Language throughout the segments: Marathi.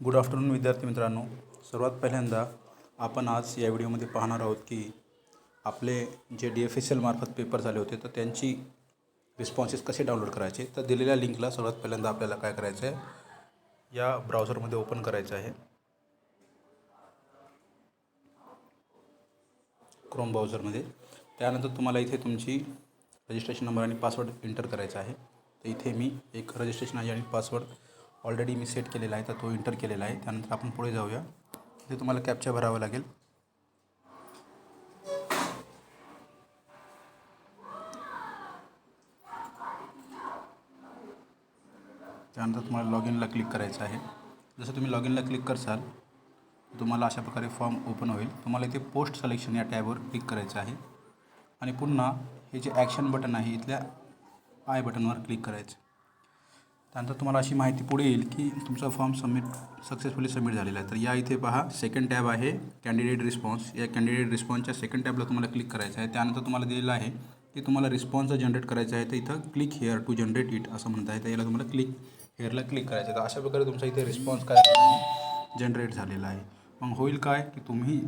गुड आफ्टरनून विद्यार्थी मित्रांनो. सर्वात पहिल्यांदा आपण आज या व्हिडिओमध्ये पाहणार आहोत की आपले जे डी एफ एस एलमार्फत पेपर झाले होते तर त्यांची रिस्पॉन्सेस कसे डाउनलोड करायचे? तर दिलेल्या लिंकला सर्वात पहिल्यांदा आपल्याला काय करायचं आहे या ब्राउझरमध्ये ओपन करायचं आहे. क्रोम ब्राउझरमध्ये त्यानंतर तुम्हाला इथे तुमची रजिस्ट्रेशन नंबर आणि पासवर्ड एंटर करायचा आहे. तर इथे मी एक रजिस्ट्रेशन आहे आणि पासवर्ड ऑलरेडी मी सेट केलेला आहे तर तो इंटर केलेला आहे. त्यानंतर आपण पुढे जाऊया. ते तुम्हाला कॅप्चा भरावा लागेल. त्यानंतर तुम्हाला लॉग इनला क्लिक करायचं आहे. जसं तुम्ही लॉग इनला क्लिक करसाल तुम्हाला अशा प्रकारे फॉर्म ओपन होईल. तुम्हाला इथे पोस्ट सलेक्शन या टॅबवर क्लिक करायचं आहे. आणि पुन्हा हे जे ॲक्शन बटन आहे इथल्या आय बटनवर क्लिक करायचं. त्यानंतर तुम्हाला अशी माहिती पुढे येईल की तुमचा फॉर्म सबमिट सक्सेसफुली सबमिट झालेला आहे. तर या इथे पहा सेकंड टॅब आहे कॅन्डिडेट रिस्पॉन्स या कॅन्डिडेट रिस्पॉन्सच्या सेकंड टॅबला तुम्हाला क्लिक करायचं आहे. त्यानंतर तुम्हाला दिलेलं आहे की तुम्हाला रिस्पॉन्स जनरेट करायचा आहे. तर इथं click here to generate it असं म्हणत आहे तर याला तुम्हाला क्लिक हेअरला क्लिक करायचं आहे. तर अशा प्रकारे तुमचा इथे रिस्पॉन्स काय जनरेट झालेला आहे. मग होईल काय की तुम्ही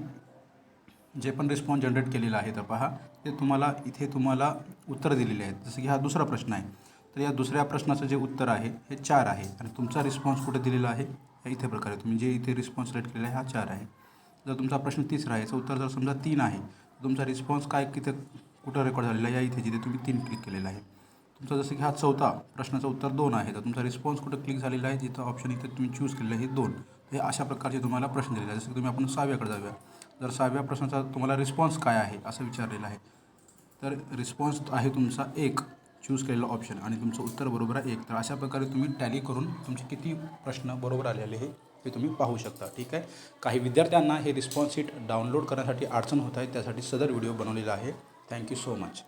जे पण रिस्पॉन्स जनरेट केलेला आहे तर पहा ते तुम्हाला इथे तुम्हाला उत्तर दिलेले आहेत. जसं की हा दुसरा प्रश्न आहे. तर या दुसऱ्या प्रश्नाचं जे उत्तर आहे हे चार आहे. आणि तुमचा रिस्पॉन्स कुठे दिलेला आहे? या इथे प्रकारे तुम्ही जे इथे रिस्पॉन्स सिलेक्ट केलेला आहे हा चार आहे. जर तुमचा प्रश्न तिसरा आहे याचं उत्तर जर समजा तीन आहे तुमचा रिस्पॉन्स काय किती कुठं रेकॉर्ड झालेला आहे? या इथे जिथे तुम्ही तीन क्लिक केलेला आहे. तुमचा जसं की हा चौथा प्रश्नाचं उत्तर दोन आहे तर तुमचा रिस्पॉन्स कुठं क्लिक झालेला आहे? जिथं ऑप्शन इथे तुम्ही चूज केलेलं आहे हे दोन. हे अशा प्रकारचे तुम्हाला प्रश्न दिलेले आहे जसं की तुम्ही आपण सहाव्याकडे जाऊया. जर सहाव्या प्रश्नाचा तुम्हाला रिस्पॉन्स काय आहे असं विचारलेलं आहे तर रिस्पॉन्स आहे तुमचा एक. चूज केलेला ऑप्शन आणि तुमचं उत्तर बरोबर आहे एक. तर अशा प्रकारे तुम्ही टॅली करून तुमचे किती प्रश्न बरोबर आलेले हे ते तुम्ही पाहू शकता ठीक आहे? काही विद्यार्थ्यांना हे रिस्पॉन्स शीट डाउनलोड करण्यासाठी अडचण होत आहे त्यासाठी सदर व्हिडिओ बनवलेला आहे. Thank you so much